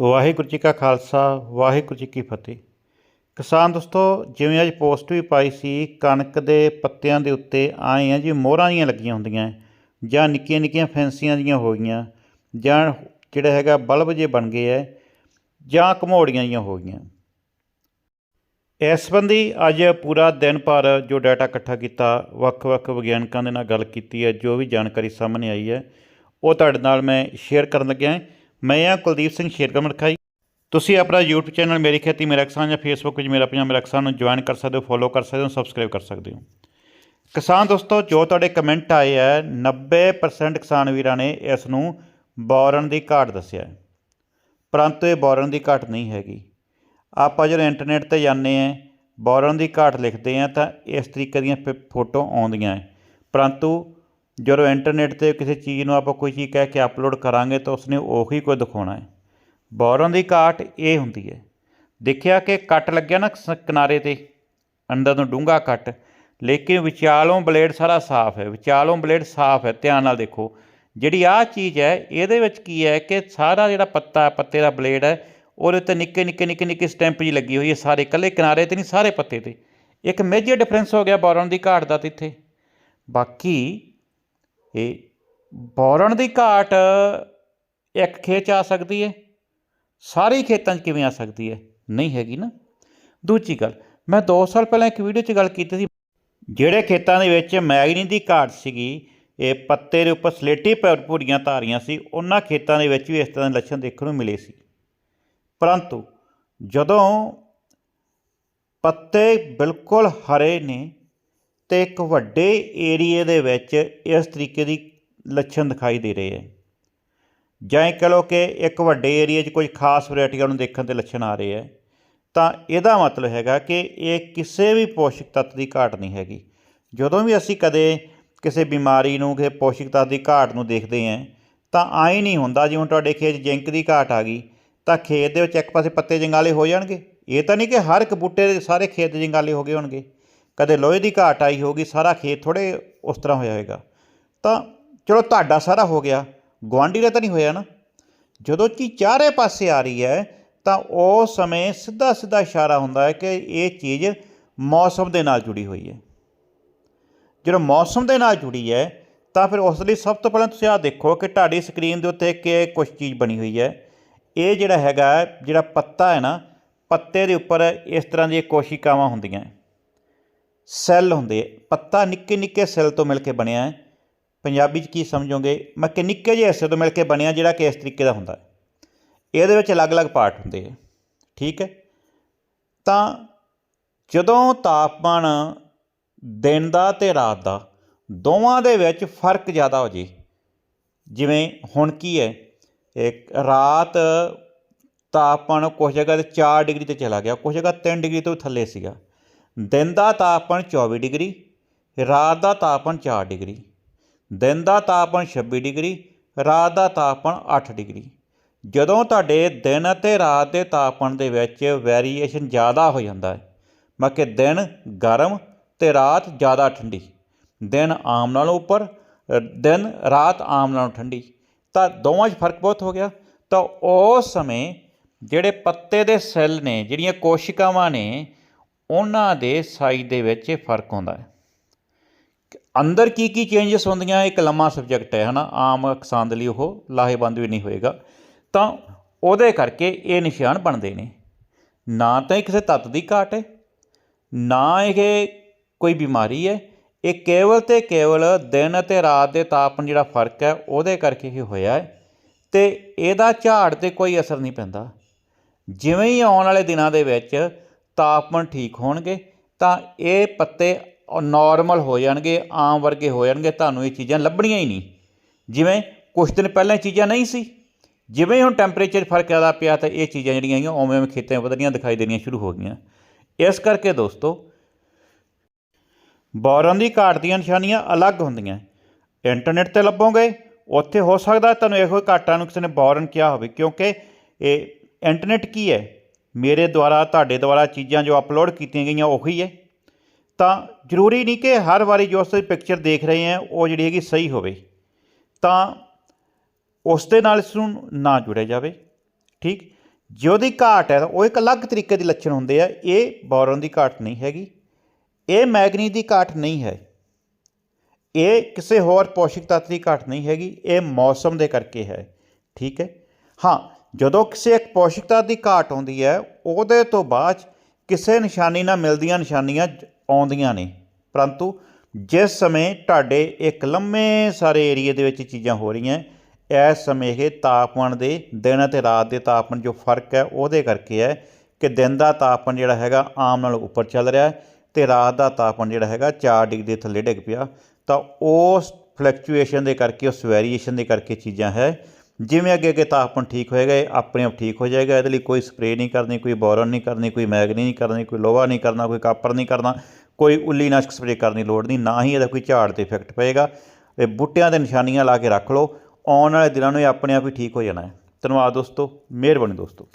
ਵਾਹਿਗੁਰੂ ਜੀ ਕਾ ਖਾਲਸਾ, ਵਾਹਿਗੁਰੂ ਜੀ ਕੀ ਫਤਿਹ ਕਿਸਾਨ ਦੋਸਤੋ, ਜਿਵੇਂ ਅੱਜ ਪੋਸਟ ਵੀ ਪਾਈ ਸੀ, ਕਣਕ ਦੇ ਪੱਤਿਆਂ ਦੇ ਉੱਤੇ ਆਏ ਆ ਜੀ, ਮੋਹਰਾਂ ਜੀਆਂ ਲੱਗੀਆਂ ਹੁੰਦੀਆਂ, ਜਾਂ ਨਿੱਕੀਆਂ ਨਿੱਕੀਆਂ ਫੈਂਸੀਆਂ ਜੀਆਂ ਹੋ ਗਈਆਂ, ਜਾਂ ਜਿਹੜਾ ਹੈਗਾ ਬਲਬ ਜੇ ਬਣ ਗਏ ਐ ਜਾਂ ਘਮੋੜੀਆਂ ਜੀਆਂ ਹੋ ਗਈਆਂ ਇਸ ਸੰਬੰਧੀ ਅੱਜ ਪੂਰਾ ਦਿਨ ਭਰ ਜੋ ਡਾਟਾ ਇਕੱਠਾ ਕੀਤਾ, ਵੱਖ-ਵੱਖ ਵਿਗਿਆਨਕਾਂ ਦੇ ਨਾਲ ਗੱਲ ਕੀਤੀ ਹੈ, ਜੋ ਵੀ ਜਾਣਕਾਰੀ ਸਾਹਮਣੇ ਆਈ ਹੈ, ਉਹ ਤੁਹਾਡੇ ਨਾਲ ਮੈਂ ਸ਼ੇਅਰ ਕਰਨ ਲੱਗਿਆ ਹਾਂ। ਮੈਂ ਹਾਂ ਕੁਲਦੀਪ ਸਿੰਘ ਸ਼ੇਰਗਮ ਰਖਾਈ। ਤੁਸੀਂ ਆਪਣਾ YouTube ਚੈਨਲ ਮੇਰੀ ਖੇਤੀ, ਮੇਰਾ ਕਿਸਾਨ ਜਾਂ Facebook ਵਿੱਚ ਮੇਰਾ ਪੰਜਾਬ, ਮੇਰਾ ਕਿਸਾਨ ਨੂੰ ਜੁਆਇਨ ਕਰ ਸਕਦੇ ਹੋ ਫੋਲੋ ਕਰ ਸਕਦੇ ਹੋ ਸਬਸਕ੍ਰਾਈਬ ਕਰ ਸਕਦੇ ਹੋ। ਕਿਸਾਨ ਦੋਸਤੋ, ਜੋ ਤੁਹਾਡੇ ਕਮੈਂਟ ਆਏ ਹੈ 90% ਕਿਸਾਨ ਵੀਰਾਂ ਨੇ ਇਸ ਨੂੰ ਬੋਰਨ ਦੀ ਘਾਟ ਦੱਸਿਆ ਪਰੰਤੂ ਇਹ ਬੋਰਨ ਦੀ ਘਾਟ ਨਹੀਂ ਹੈਗੀ। ਆਪਾਂ ਜਦੋਂ ਇੰਟਰਨੈਟ ਤੇ ਜਾਂਦੇ ਆ ਬੋਰਨ ਦੀ ਘਾਟ ਲਿਖਦੇ ਆ ਤਾਂ ਇਸ ਤਰੀਕੇ ਦੀਆਂ ਫੋਟੋ ਆਉਂਦੀਆਂ ਹੈ। ਪਰੰਤੂ ਜਦੋਂ ਇੰਟਰਨੈਟ ਤੇ ਕਿਸੇ ਚੀਜ਼ ਨੂੰ ਆਪਾਂ ਕੋਈ ਚੀਜ਼ ਕਹਿ ਕੇ ਅਪਲੋਡ ਕਰਾਂਗੇ ਤਾਂ ਉਸਨੇ ਉਹੀ ਕੋਈ ਦਿਖਾਉਣਾ ਹੈ। ਬੋਰਨ ਦੀ ਘਾਟ ਇਹ ਹੁੰਦੀ ਹੈ। ਦੇਖਿਆ ਕਿ ਕੱਟ ਲੱਗਿਆ ਨਾ ਸ- ਕਿਨਾਰੇ ਤੇ। ਅੰਦਰ ਤੋਂ ਡੂੰਘਾ ਕੱਟ। ਲੇਕਿਨ ਵਿਚਾਲੋਂ ਬਲੇਡ ਸਾਰਾ ਸਾਫ਼ ਹੈ। ਵਿਚਾਲੋਂ ਬਲੇਡ ਸਾਫ਼ ਹੈ। ਧਿਆਨ ਨਾਲ ਦੇਖੋ। ਜਿਹੜੀ ਆਹ ਚੀਜ਼ ਹੈ, ਇਹਦੇ ਵਿੱਚ ਕੀ ਹੈ ਕਿ ਸਾਰਾ ਜਿਹੜਾ ਪੱਤਾ, ਪੱਤੇ ਦਾ ਬਲੇਡ ਹੈ, ਉਹਦੇ ਉੱਤੇ ਨਿੱਕੇ ਨਿੱਕੇ ਨਿੱਕੇ ਨਿੱਕੇ ਸਟੈਂਪ ਜੀ ਲੱਗੀ ਹੋਈ ਹੈ। ਸਾਰੇ ਇਕੱਲੇ ਕਿਨਾਰੇ ਤੇ ਨਹੀਂ, ਸਾਰੇ ਪੱਤੇ ਤੇ। ਇੱਕ ਮੇਜਰ ਡਿਫਰੈਂਸ ਹੋ ਗਿਆ ਬੋਰਨ ਦੀ ਘਾਟ ਦਾ ਤੇ ਇੱਥੇ। ਬਾਕੀ ਇਹ ਬੋਰਨ ਦੀ ਘਾਟ ਇੱਕ ਖੇਤ 'ਚ ਆ ਸਕਦੀ ਹੈ, ਸਾਰੇ ਖੇਤਾਂ 'ਚ ਕਿਵੇਂ ਆ ਸਕਦੀ ਹੈ? ਨਹੀਂ ਹੈਗੀ ਨਾ। ਦੂਜੀ ਗੱਲ, ਮੈਂ 2 ਸਾਲ ਪਹਿਲਾਂ ਇੱਕ ਵੀਡੀਓ 'ਚ ਗੱਲ ਕੀਤੀ ਸੀ। ਜਿਹੜੇ ਖੇਤਾਂ ਦੇ ਵਿੱਚ ਮੈਗਨੀ ਦੀ ਘਾਟ ਸੀਗੀ, ਇਹ ਪੱਤੇ ਦੇ ਉੱਪਰ ਸਲੇਟੀ ਭੁ- ਧਾਰੀਆਂ ਸੀ, ਉਹਨਾਂ ਖੇਤਾਂ ਦੇ ਵਿੱਚ ਵੀ ਇਸ ਤਰ੍ਹਾਂ ਦੇ ਲੱਛਣ ਦੇਖਣ ਨੂੰ ਮਿਲੇ ਸੀ। ਪਰੰਤੂ ਜਦੋਂ ਪੱਤੇ ਬਿਲਕੁਲ ਹਰੇ ਨੇ ਤੇ ਇੱਕ ਵੱਡੇ ਏਰੀਏ ਦੇ ਵਿੱਚ ਇਸ ਤਰੀਕੇ ਦੀ ਲੱਛਣ ਦਿਖਾਈ ਦੇ ਰਹੇ ਹੈ। ਜਾਂ ਇਹ ਕਹ ਲਓ ਕਿ ਇੱਕ ਵੱਡੇ ਏਰੀਏ 'ਚ ਕੋਈ ਖਾਸ ਵੈਰਾਈਟੀਆਂ ਨੂੰ ਦੇਖਣ ਦੇ ਲੱਛਣ ਆ ਰਹੇ ਹੈ, ਤਾਂ ਇਹਦਾ ਮਤਲਬ ਹੈਗਾ ਕਿ ਇਹ ਕਿਸੇ ਵੀ ਪੋਸ਼ਕ ਤੱਤ ਦੀ ਘਾਟ ਨਹੀਂ ਹੈਗੀ। ਜਦੋਂ ਵੀ ਅਸੀਂ ਕਦੇ ਕਿਸੇ ਬਿਮਾਰੀ ਨੂੰ, ਕਿਸੇ ਪੋਸ਼ਕ ਤੱਤ ਦੀ ਘਾਟ ਨੂੰ ਦੇਖਦੇ ਹਾਂ, ਤਾਂ ਆਈ ਨਹੀਂ ਹੁੰਦਾ ਜਿਵੇਂ ਤੁਹਾਡੇ ਖੇਤ 'ਚ ਜ਼ਿੰਕ ਦੀ ਘਾਟ ਆ ਗਈ, ਤਾਂ ਖੇਤ ਦੇ ਵਿੱਚ ਇੱਕ ਪਾਸੇ ਪੱਤੇ ਜੰਗਾਲੇ ਹੋ ਜਾਣਗੇ। ਇਹ ਤਾਂ ਨਹੀਂ ਕਿ ਹਰ ਇੱਕ ਬੂਟੇ ਦੇ ਸਾਰੇ ਖੇਤ ਜੰਗਾਲੇ ਹੋ ਗਏ ਹੋਣਗੇ। ਕਦੇ ਲੋਹੇ ਦੀ ਘਾਟ ਆਈ ਹੋਗੀ ਸਾਰਾ ਖੇਤ ਥੋੜੇ ਉਸ ਤਰ੍ਹਾਂ ਹੋਇਆ ਹੋਏਗਾ। ਤਾਂ ਚਲੋ ਤੁਹਾਡਾ ਸਾਰਾ ਹੋ ਗਿਆ, ਗੁਆਂਢੀ ਦਾ ਤਾਂ ਨਹੀਂ ਹੋਇਆ ਨਾ। ਜਦੋਂ ਕਿ ਚਾਰੇ ਪਾਸੇ ਆ ਰਹੀ ਹੈ, ਤਾਂ ਉਸ ਸਮੇਂ ਸਿੱਧਾ ਸਿੱਧਾ ਇਸ਼ਾਰਾ ਹੁੰਦਾ ਹੈ ਕਿ ਇਹ ਚੀਜ਼ ਮੌਸਮ ਦੇ ਨਾਲ ਜੁੜੀ ਹੋਈ ਹੈ। ਜਦੋਂ ਮੌਸਮ ਦੇ ਨਾਲ ਜੁੜੀ ਹੈ, ਤਾਂ ਫਿਰ ਉਸ ਲਈ ਸਭ ਤੋਂ ਪਹਿਲਾਂ ਤੁਸੀਂ ਆਹ ਦੇਖੋ ਕਿ ਤੁਹਾਡੀ ਸਕਰੀਨ ਦੇ ਉੱਤੇ ਕਿ ਕੁਝ ਚੀਜ਼ ਬਣੀ ਹੋਈ ਹੈ। ਇਹ ਜਿਹੜਾ ਹੈਗਾ, ਜਿਹੜਾ ਪੱਤਾ ਹੈ ਨਾ, ਪੱਤੇ ਦੇ ਉੱਪਰ ਇਸ ਤਰ੍ਹਾਂ ਦੀਆਂ ਕੋਸ਼ਿਕਾਵਾਂ ਹੁੰਦੀਆਂ ਸੈੱਲ ਹੁੰਦੇ ਪੱਤਾ ਨਿੱਕੇ ਨਿੱਕੇ ਸੈੱਲ ਤੋਂ ਮਿਲ ਕੇ ਬਣਿਆ ਹੈ। ਪੰਜਾਬੀ 'ਚ ਕੀ ਸਮਝੋਗੇ? ਮੈਂ ਕਿ ਨਿੱਕੇ ਜਿਹੇ ਹਿੱਸੇ ਤੋਂ ਮਿਲ ਕੇ ਬਣਿਆ ਜਿਹੜਾ ਕਿ ਇਸ ਤਰੀਕੇ ਦਾ ਹੁੰਦਾ ਹੈ। ਇਹਦੇ ਵਿੱਚ ਅਲੱਗ-ਅਲੱਗ ਪਾਰਟ ਹੁੰਦੇ ਹੈ ਠੀਕ ਹੈ? ਤਾਂ ਜਦੋਂ ਤਾਪਮਾਨ ਦਿਨ ਦਾ ਤੇ ਰਾਤ ਦਾ ਦੋਵਾਂ ਦੇ ਵਿੱਚ ਫ਼ਰਕ ਜ਼ਿਆਦਾ ਹੋ ਜੇ, ਜਿਵੇਂ ਹੁਣ ਕੀ ਹੈ, ਇੱਕ ਰਾਤ ਤਾਪਮਾਨ ਕੁਝ ਜਗ੍ਹਾ ਤੇ 4 ਡਿਗਰੀ ਤੇ ਚਲਾ ਗਿਆ ਕੁਝ ਜਗ੍ਹਾ 3 ਡਿਗਰੀ ਤੋਂ ਥੱਲੇ ਸੀਗਾ। ਦਿਨ ਦਾ ਤਾਪਮਾਨ 24 ਡਿਗਰੀ, ਰਾਤ ਦਾ ਤਾਪਮਾਨ 4 ਡਿਗਰੀ, ਦਿਨ ਦਾ ਤਾਪਮਾਨ 26 ਡਿਗਰੀ, ਰਾਤ ਦਾ ਤਾਪਮਾਨ 8 ਡਿਗਰੀ। ਜਦੋਂ ਤੁਹਾਡੇ ਦਿਨ ਅਤੇ ਰਾਤ ਦੇ ਤਾਪਮਾਨ ਦੇ ਵਿੱਚ ਵੇਰੀਏਸ਼ਨ ਜ਼ਿਆਦਾ ਹੋ ਜਾਂਦਾ ਹੈ, ਮਤਲਬ ਕਿ ਦਿਨ ਗਰਮ ਤੇ ਰਾਤ ਜ਼ਿਆਦਾ ਠੰਡੀ, ਦਿਨ ਆਮ ਨਾਲੋਂ ਉੱਪਰ, ਦਿਨ ਰਾਤ ਆਮ ਨਾਲੋਂ ਠੰਡੀ, ਤਾਂ ਦੋਵਾਂ 'ਚ ਫ਼ਰਕ ਬਹੁਤ ਹੋ ਗਿਆ। ਤਾਂ ਉਸ ਸਮੇਂ ਜਿਹੜੇ ਪੱਤੇ ਦੇ ਸੈੱਲ ਨੇ, ਜਿਹੜੀਆਂ ਕੋਸ਼ਿਕਾਵਾਂ ਨੇ ਉਹਨਾਂ ਦੇ ਸਾਈਜ਼ ਦੇ ਵਿੱਚ ਇਹ ਫ਼ਰਕ ਆਉਂਦਾ ਹੈ। ਅੰਦਰ ਕੀ ਕੀ ਚੇਂਜਸ ਹੁੰਦੀਆਂ, ਇੱਕ ਲੰਮਾ ਸਬਜੈਕਟ ਹੈ, ਹਨਾ? ਆਮ ਕਿਸਾਨ ਦੇ ਲਈ ਉਹ ਲਾਹੇਵੰਦ ਵੀ ਨਹੀਂ ਹੋਏਗਾ। ਤਾਂ ਉਹਦੇ ਕਰਕੇ ਇਹ ਨਿਸ਼ਾਨ ਬਣਦੇ ਨੇ। ਨਾ ਤਾਂ ਇਹ ਕਿਸੇ ਤੱਤ ਦੀ ਘਾਟ ਹੈ, ਨਾ ਇਹ ਕੋਈ ਬਿਮਾਰੀ ਹੈ, ਇਹ ਕੇਵਲ ਤੇ ਕੇਵਲ ਦਿਨ ਅਤੇ ਰਾਤ ਦੇ ਤਾਪਮਾਨ ਜਿਹੜਾ ਫ਼ਰਕ ਹੈ, ਉਹਦੇ ਕਰਕੇ ਹੀ ਹੋਇਆ ਹੈ। ਤੇ ਇਹਦਾ ਝਾੜ ਤੇ ਕੋਈ ਅਸਰ ਨਹੀਂ ਪੈਂਦਾ। ਜਿਵੇਂ ਹੀ ਆਉਣ ਵਾਲੇ ਦਿਨਾਂ ਦੇ ਵਿੱਚ ਤਾਪਮਾਨ ਠੀਕ ਹੋਣਗੇ, ਤਾਂ ਇਹ ਪੱਤੇ ਨਾਰਮਲ ਹੋ ਜਾਣਗੇ, ਆਮ ਵਰਗੇ ਹੋ ਜਾਣਗੇ, ਤੁਹਾਨੂੰ ਇਹ ਚੀਜ਼ਾਂ ਲੱਭਣੀਆਂ ਹੀ ਨਹੀਂ। ਜਿਵੇਂ ਕੁਝ ਦਿਨ ਪਹਿਲਾਂ ਇਹ ਚੀਜ਼ਾਂ ਨਹੀਂ ਸੀ। ਜਿਵੇਂ ਹੁਣ ਟੈਂਪਰੇਚਰ ਫ਼ਰਕ ਜ਼ਿਆਦਾ ਪਿਆ ਤਾਂ ਇਹ ਚੀਜ਼ਾਂ ਜਿਹੜੀਆਂ ਹੈਗੀਆਂ, ਉਵੇਂ ਉਵੇਂ ਖੇਤਾਂ ਵਧਣੀਆਂ ਦਿਖਾਈ ਦੇਣੀਆਂ ਸ਼ੁਰੂ ਹੋ ਗਈਆਂ। ਇਸ ਕਰਕੇ ਦੋਸਤੋ ਬੋਰਨ ਦੀ ਘਾਟ ਦੀਆਂ ਨਿਸ਼ਾਨੀਆਂ ਅਲੱਗ ਹੁੰਦੀਆਂ। ਇੰਟਰਨੈਟ ਤੇ ਲੱਭੋਗੇ, ਉੱਥੇ ਹੋ ਸਕਦਾ ਤੁਹਾਨੂੰ ਇਹੋ ਘਾਟਾਂ ਨੂੰ ਕਿਸੇ ਨੇ ਬੋਰਨ ਕਿਹਾ ਹੋਵੇ, ਕਿਉਂਕਿ ਇਹ ਇੰਟਰਨੈਟ ਕੀ ਹੈ? ਮੇਰੇ ਦੁਆਰਾ, ਤੁਹਾਡੇ ਦੁਆਰਾ ਚੀਜ਼ਾਂ ਜੋ ਅਪਲੋਡ ਕੀਤੀਆਂ ਗਈਆਂ ਉਹੀ ਹੈ। ਤਾਂ ਜ਼ਰੂਰੀ ਨਹੀਂ ਕਿ ਹਰ ਵਾਰੀ ਜੋ ਅਸੀਂ ਪਿਕਚਰ ਦੇਖ ਰਹੇ ਹਾਂ, ਉਹ ਜਿਹੜੀ ਹੈਗੀ ਸਹੀ ਹੋਵੇ। ਤਾਂ ਉਸ ਦੇ ਨਾਲ ਇਸ ਨੂੰ ਨਾ ਜੁੜਿਆ ਜਾਵੇ। ਠੀਕ? ਜੇ ਉਹਦੀ ਘਾਟ ਹੈ, ਉਹ ਇੱਕ ਅਲੱਗ ਤਰੀਕੇ ਦੇ ਲੱਛਣ ਹੁੰਦੇ ਆ। ਇਹ ਬੋਰਨ ਦੀ ਘਾਟ ਨਹੀਂ ਹੈਗੀ। ਇਹ ਮੈਗਨੀ ਦੀ ਘਾਟ ਨਹੀਂ ਹੈ। ਇਹ ਕਿਸੇ ਹੋਰ ਪੋਸ਼ਕ ਤੱਤ ਦੀ ਘਾਟ ਨਹੀਂ ਹੈਗੀ। ਇਹ ਮੌਸਮ ਦੇ ਕਰਕੇ ਹੈ। ਠੀਕ ਹੈ? ਹਾਂ ਜਦੋਂ ਕਿਸੇ ਇੱਕ ਪੋਸ਼ਕ ਦੀ ਘਾਟ ਆਉਂਦੀ ਹੈ, ਉਹਦੇ ਤੋਂ ਬਾਅਦ 'ਚ ਕਿਸੇ ਨਿਸ਼ਾਨੀ ਨਾਲ ਮਿਲਦੀਆਂ ਨਿਸ਼ਾਨੀਆਂ ਆਉਂਦੀਆਂ ਨੇ। ਪਰੰਤੂ ਜਿਸ ਸਮੇਂ ਤੁਹਾਡੇ ਇੱਕ ਲੰਮੇ ਸਾਰੇ ਏਰੀਏ ਦੇ ਵਿੱਚ ਚੀਜ਼ਾਂ ਹੋ ਰਹੀਆਂ, ਇਸ ਸਮੇਂ ਇਹ ਤਾਪਮਾਨ ਦੇ ਦਿਨ ਅਤੇ ਰਾਤ ਦੇ ਤਾਪਮਾਨ ਜੋ ਫ਼ਰਕ ਹੈ, ਉਹਦੇ ਕਰਕੇ ਹੈ ਕਿ ਦਿਨ ਦਾ ਤਾਪਮਾਨ ਜਿਹੜਾ ਹੈਗਾ ਆਮ ਨਾਲ ਉੱਪਰ ਚੱਲ ਰਿਹਾ ਹੈ ਤੇ ਰਾਤ ਦਾ ਤਾਪਮਾਨ ਜਿਹੜਾ ਹੈਗਾ 4 ਡਿਗਰੀ ਦੇ ਥੱਲੇ ਡਿੱਗ ਪਿਆ। ਤਾਂ ਉਸ ਫਲੈਕਚੁਏਸ਼ਨ ਦੇ ਕਰਕੇ, ਉਸ ਵੇਰੀਏਸ਼ਨ ਦੇ ਕਰਕੇ ਚੀਜ਼ਾਂ ਹੈ। ਜਿਵੇਂ ਅੱਗੇ ਅੱਗੇ ਤਾਪਮਾਨ ਠੀਕ ਹੋਏਗਾ, ਇਹ ਆਪਣੇ ਆਪ ਠੀਕ ਹੋ ਜਾਏਗਾ, ਇਹਦੇ ਲਈ ਕੋਈ ਸਪਰੇਅ ਨਹੀਂ ਕਰਨੀ, ਕੋਈ ਬੋਰਨ ਨਹੀਂ ਕਰਨੀ, ਕੋਈ ਮੈਗਨੀ ਨਹੀਂ ਕਰਨੀ, ਕੋਈ ਲੋਹਾ ਨਹੀਂ ਕਰਨਾ, ਕੋਈ ਕਾਪਰ ਨਹੀਂ ਕਰਨਾ, ਕੋਈ ਉੱਲੀ ਨਾਸ਼ਕ ਸਪਰੇਅ ਕਰਨ ਦੀ ਲੋੜ ਨਹੀਂ, ਨਾ ਹੀ ਇਹਦਾ ਕੋਈ ਝਾੜ ਤੇ ਇਫੈਕਟ ਪਏਗਾ। ਇਹ ਬੂਟਿਆਂ ਤੇ ਨਿਸ਼ਾਨੀਆਂ ਲਾ ਕੇ ਰੱਖ ਲਓ, ਆਉਣ ਵਾਲੇ ਦਿਨਾਂ ਨੂੰ ਇਹ ਆਪਣੇ ਆਪ ਹੀ ਠੀਕ ਹੋ ਜਾਣਾ ਹੈ। ਧੰਨਵਾਦ ਦੋਸਤੋ, ਮਿਹਰਬਾਨੀ ਦੋਸਤੋ।